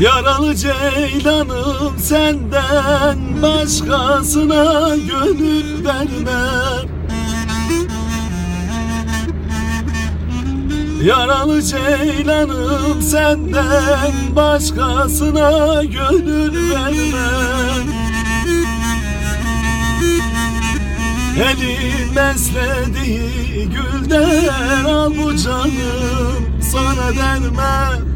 Yaralı ceylanım senden başkasına gönül vermem. Yaralı ceylanım senden başkasına gönül vermem. Elin beslediği gülden al bu canım sana dermem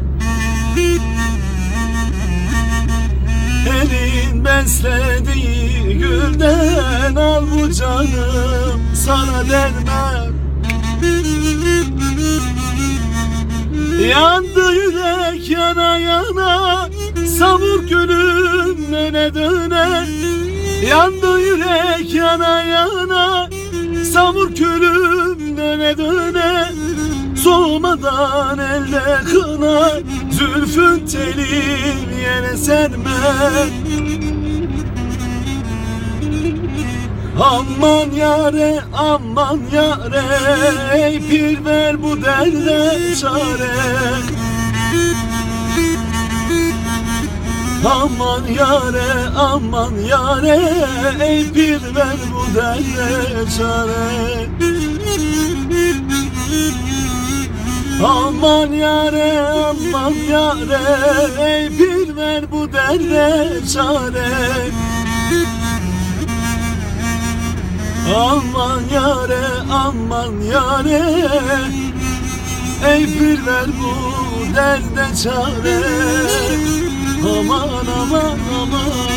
beslediği gülden al bu canım sana dermem Yandı yürek yana yana Savur gülüm döne döne. Yandı yürek yana yana Savur külüm döne döne Soğumadan elde kına Zülfün telin yere serme Aman yare aman yare Ey pir ver bu derde çare. Aman yare aman yare Ey pir ver bu derde çare Aman yare aman yare Ey pir ver bu derde çare. Aman yare aman yare Ey bir ver bu derde çare. Aman aman aman